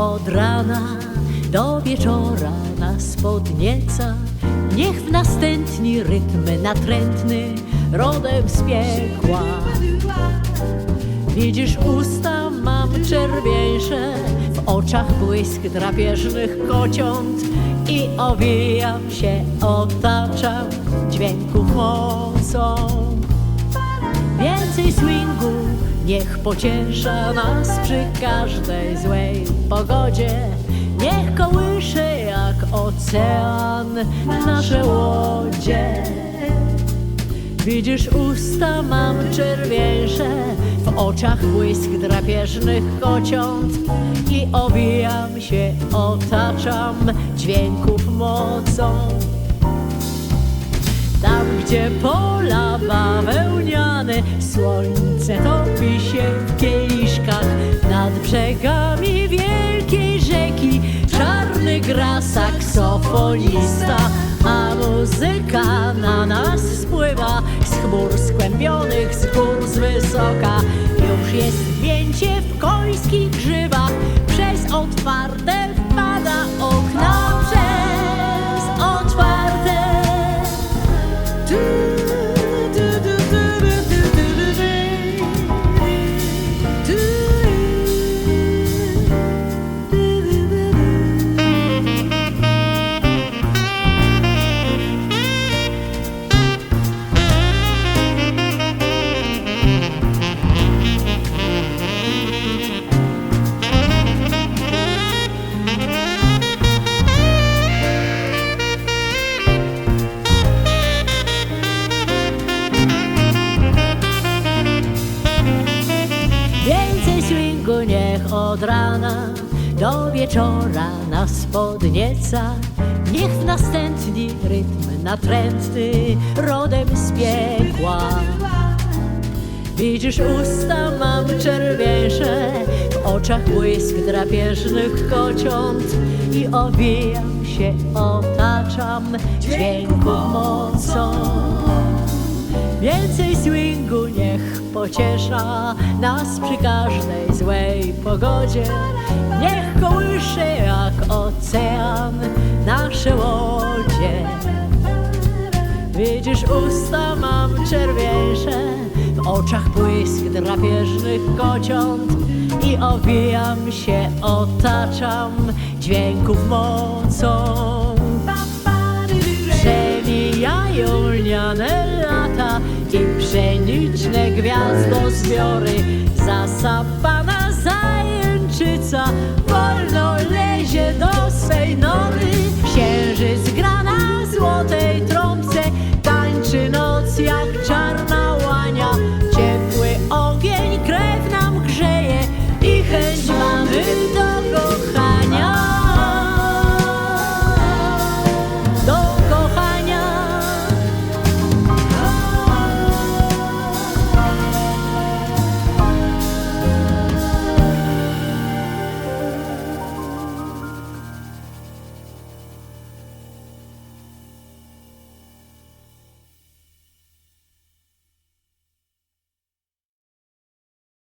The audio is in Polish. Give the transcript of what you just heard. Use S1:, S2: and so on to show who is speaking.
S1: od rana do wieczora nas podnieca. Niech w następni rytm natrętny rodem z piekła. Widzisz usta mam czerwieńsze, w oczach błysk drapieżnych kociąt i owijam się, otaczam dźwięków mocą. Więcej swingu niech pociesza nas przy każdej złej pogodzie. Niech kołysze jak ocean nasze łodzie. Widzisz usta mam czerwieńsze, w oczach błysk drapieżnych kociąt i owijam się, otaczam dźwięków mocą. Tam, gdzie pola bawełniane, słońce topi się w kieliszkach. Nad brzegami gra saksofonista, a muzyka na nas spływa z chmur skłębionych, z gór z wysoka. Już jest zdjęcie w końskich grzywach, niech od rana do wieczora nas podnieca. Niech w następny rytm natrętny rodem z piekła. Widzisz usta mam czerwieńsze, w oczach błysk drapieżnych kociąt i owijam się, otaczam dźwięku mocą. Więcej pociesza nas przy każdej złej pogodzie. Niech kołysze jak ocean nasze łodzie. Widzisz usta mam czerwieńsze, w oczach błysk drapieżnych kociąt i owijam się, otaczam dźwięków mocą. Lata i pszeniczne gwiazdozbiory zasapane